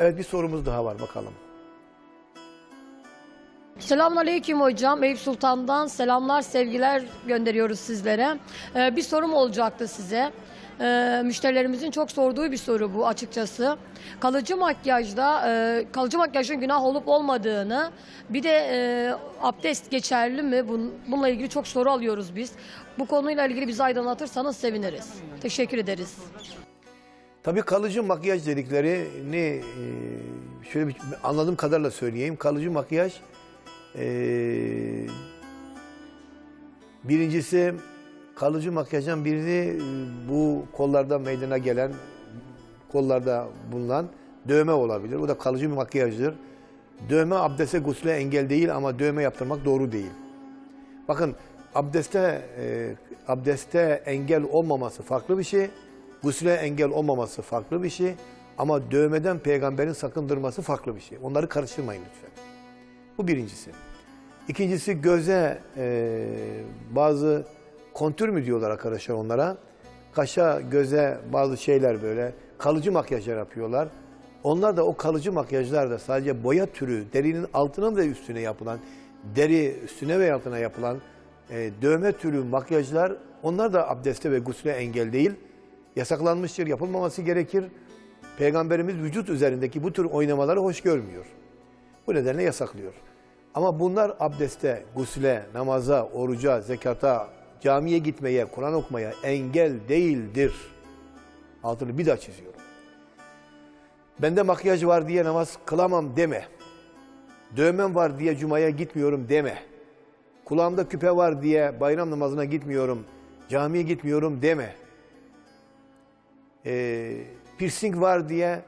Evet bir sorumuz daha var bakalım. Selamünaleyküm hocam. Eyüp Sultan'dan selamlar, sevgiler gönderiyoruz sizlere. Ee, bir sorum olacaktı size. Ee, müşterilerimizin çok sorduğu bir soru bu açıkçası. Kalıcı makyajda, e, kalıcı makyajın günah olup olmadığını, bir de e, abdest geçerli mi? Bun- Bununla ilgili çok soru alıyoruz biz. Bu konuyla ilgili bizi aydınlatırsanız seviniriz. Teşekkür ederiz. Tabii kalıcı makyaj dediklerini e, şöyle bir anladığım kadarıyla söyleyeyim. Kalıcı makyaj e, birincisi kalıcı makyajdan birini e, bu kollarda meydana gelen kollarda bulunan dövme olabilir. Bu da kalıcı bir makyajdır. Dövme abdeste gusle engel değil ama dövme yaptırmak doğru değil. Bakın abdeste e, abdeste engel olmaması farklı bir şey. Gusle engel olmaması farklı bir şey. Ama dövmeden peygamberin sakındırması farklı bir şey. Onları karıştırmayın lütfen. Bu birincisi. İkincisi göze e, bazı kontür mü diyorlar arkadaşlar onlara. Kaşa, göze bazı şeyler böyle kalıcı makyajlar yapıyorlar. Onlar da o kalıcı makyajlar da sadece boya türü, derinin altına ve üstüne yapılan, deri üstüne ve altına yapılan e, dövme türü makyajlar onlar da abdeste ve gusle engel değil. Yasaklanmıştır, yapılmaması gerekir. Peygamberimiz vücut üzerindeki bu tür oynamaları hoş görmüyor. Bu nedenle yasaklıyor. Ama bunlar abdeste, gusle, namaza, oruca, zekata, camiye gitmeye, Kur'an okumaya engel değildir. Altını bir daha çiziyorum. Bende makyaj var diye namaz kılamam deme. Dövmem var diye cumaya gitmiyorum deme. Kulağımda küpe var diye bayram namazına gitmiyorum, camiye gitmiyorum deme. Ee, piercing var diye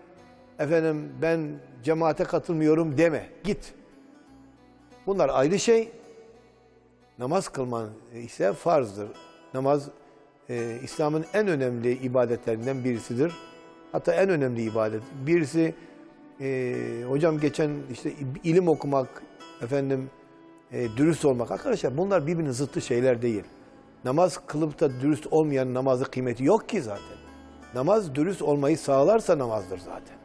efendim ben cemaate katılmıyorum deme. Git. Bunlar ayrı şey. Namaz kılman ise farzdır. Namaz e, İslam'ın en önemli ibadetlerinden birisidir. Hatta en önemli ibadet. Birisi e, hocam geçen işte ilim okumak, efendim e, dürüst olmak. Arkadaşlar bunlar birbirinin zıttı şeyler değil. Namaz kılıp da dürüst olmayan namazı kıymeti yok ki zaten. Namaz dürüst olmayı sağlarsa namazdır zaten.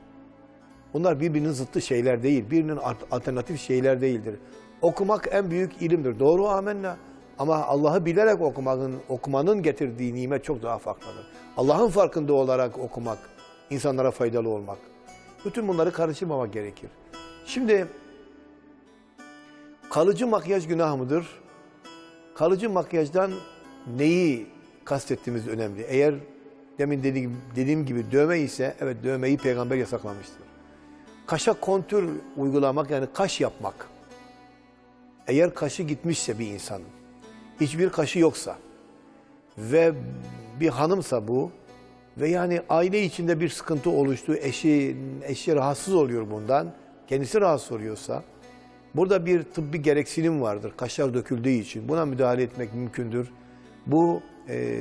Bunlar birbirinin zıttı şeyler değil, birinin alternatif şeyler değildir. Okumak en büyük ilimdir. Doğru amenna. Ama Allah'ı bilerek okumanın, okumanın getirdiği nimet çok daha farklıdır. Allah'ın farkında olarak okumak, insanlara faydalı olmak. Bütün bunları karıştırmamak gerekir. Şimdi kalıcı makyaj günah mıdır? Kalıcı makyajdan neyi kastettiğimiz önemli. Eğer demin dediğim, dediğim gibi dövme ise evet dövmeyi peygamber yasaklamıştır. Kaşa kontür uygulamak yani kaş yapmak. Eğer kaşı gitmişse bir insanın, hiçbir kaşı yoksa ve bir hanımsa bu ve yani aile içinde bir sıkıntı oluştu, eşi, eşi rahatsız oluyor bundan, kendisi rahatsız oluyorsa burada bir tıbbi gereksinim vardır kaşlar döküldüğü için. Buna müdahale etmek mümkündür. Bu e,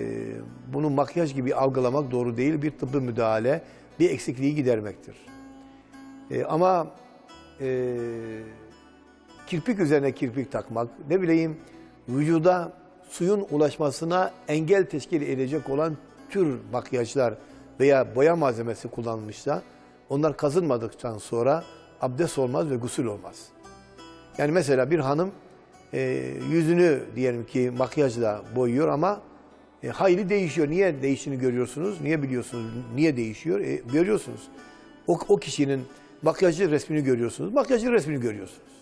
bunu makyaj gibi algılamak doğru değil, bir tıbbi müdahale, bir eksikliği gidermektir. E, ama e, kirpik üzerine kirpik takmak, ne bileyim vücuda suyun ulaşmasına engel teşkil edecek olan tür makyajlar veya boya malzemesi kullanılmışsa onlar kazınmadıktan sonra abdest olmaz ve gusül olmaz. Yani mesela bir hanım e, yüzünü diyelim ki makyajla boyuyor ama e, hayli değişiyor. Niye değiştiğini görüyorsunuz? Niye biliyorsunuz? Niye değişiyor? E, görüyorsunuz. O, o kişinin makyajlı resmini görüyorsunuz. Makyajlı resmini görüyorsunuz.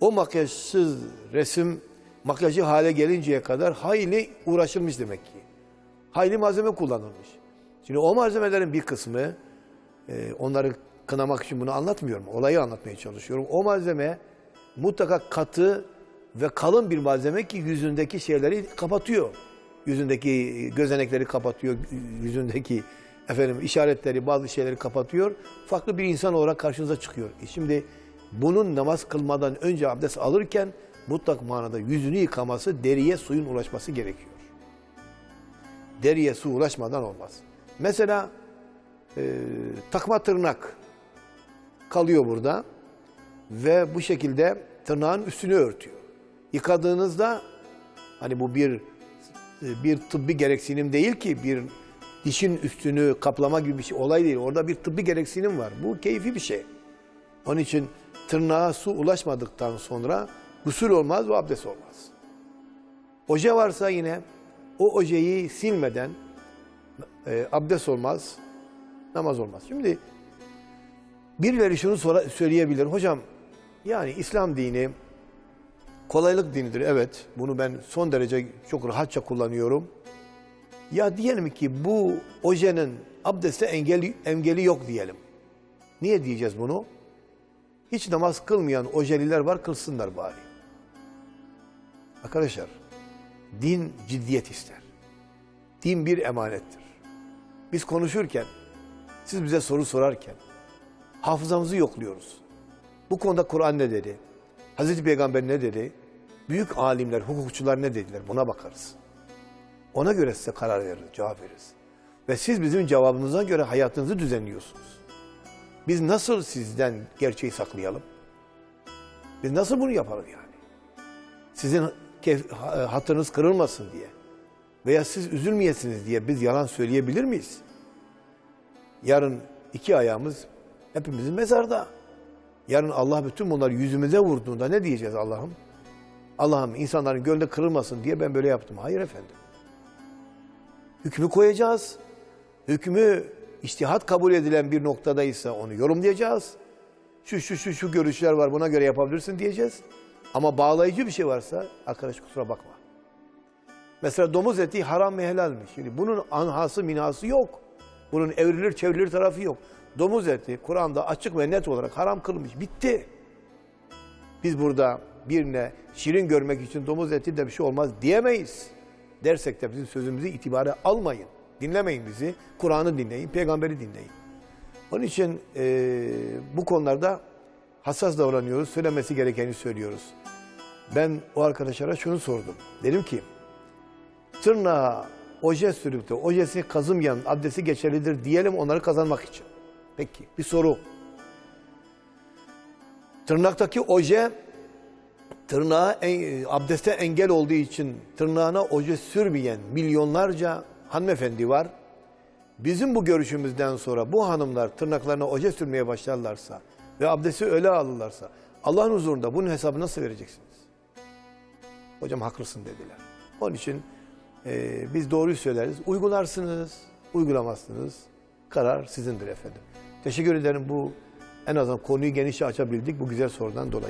O makyajsız resim makyajı hale gelinceye kadar hayli uğraşılmış demek ki. Hayli malzeme kullanılmış. Şimdi o malzemelerin bir kısmı, e, onları kınamak için bunu anlatmıyorum. Olayı anlatmaya çalışıyorum. O malzeme mutlaka katı ve kalın bir malzeme ki yüzündeki şeyleri kapatıyor. Yüzündeki gözenekleri kapatıyor, yüzündeki efendim işaretleri, bazı şeyleri kapatıyor. Farklı bir insan olarak karşınıza çıkıyor. E şimdi bunun namaz kılmadan önce abdest alırken mutlak manada yüzünü yıkaması, deriye suyun ulaşması gerekiyor. Deriye su ulaşmadan olmaz. Mesela e, takma tırnak kalıyor burada ve bu şekilde tırnağın üstünü örtüyor. Yıkadığınızda hani bu bir bir tıbbi gereksinim değil ki bir dişin üstünü kaplama gibi bir şey olay değil. Orada bir tıbbi gereksinim var. Bu keyfi bir şey. Onun için tırnağa su ulaşmadıktan sonra gusül olmaz ve abdest olmaz. Oje varsa yine o ojeyi silmeden e, abdest olmaz, namaz olmaz. Şimdi birileri şunu sora- söyleyebilir. Hocam yani İslam dini kolaylık dinidir. Evet bunu ben son derece çok rahatça kullanıyorum. Ya diyelim ki bu ojenin abdeste engeli, engeli yok diyelim. Niye diyeceğiz bunu? Hiç namaz kılmayan ojeliler var kılsınlar bari. Arkadaşlar din ciddiyet ister. Din bir emanettir. Biz konuşurken, siz bize soru sorarken hafızamızı yokluyoruz. Bu konuda Kur'an ne dedi? Hazreti Peygamber ne dedi? Büyük alimler, hukukçular ne dediler? Buna bakarız. Ona göre size karar veririz, cevap veririz. Ve siz bizim cevabımıza göre hayatınızı düzenliyorsunuz. Biz nasıl sizden gerçeği saklayalım? Biz nasıl bunu yapalım yani? Sizin ha- hatırınız kırılmasın diye veya siz üzülmeyesiniz diye biz yalan söyleyebilir miyiz? Yarın iki ayağımız hepimizin mezarda. Yarın Allah bütün bunları yüzümüze vurduğunda ne diyeceğiz Allah'ım? Allah'ım insanların gönlü kırılmasın diye ben böyle yaptım. Hayır efendim. Hükmü koyacağız. Hükmü iştihat kabul edilen bir noktadaysa onu yorumlayacağız. Şu şu şu şu görüşler var buna göre yapabilirsin diyeceğiz. Ama bağlayıcı bir şey varsa arkadaş kusura bakma. Mesela domuz eti haram mı helal mi? Şimdi bunun anhası minası yok. Bunun evrilir çevrilir tarafı yok. Domuz eti Kur'an'da açık ve net olarak haram kılmış. Bitti. Biz burada birine şirin görmek için domuz eti de bir şey olmaz diyemeyiz. Dersek de bizim sözümüzü itibara almayın. Dinlemeyin bizi. Kur'an'ı dinleyin, peygamberi dinleyin. Onun için eee, bu konularda hassas davranıyoruz. Söylemesi gerekeni söylüyoruz. Ben o arkadaşlara şunu sordum. Dedim ki tırnağa oje sürüp de ojesini kazımayan adresi geçerlidir diyelim onları kazanmak için. Peki bir soru. Tırnaktaki oje tırnağa en- abdeste engel olduğu için tırnağına oje sürmeyen milyonlarca hanımefendi var. Bizim bu görüşümüzden sonra bu hanımlar tırnaklarına oje sürmeye başlarlarsa ve abdesti öyle alırlarsa Allah'ın huzurunda bunun hesabını nasıl vereceksiniz? Hocam haklısın dediler. Onun için e, biz doğruyu söyleriz. Uygularsınız, uygulamazsınız. Karar sizindir efendim. Teşekkür ederim bu en azından konuyu genişçe açabildik bu güzel sorudan dolayı.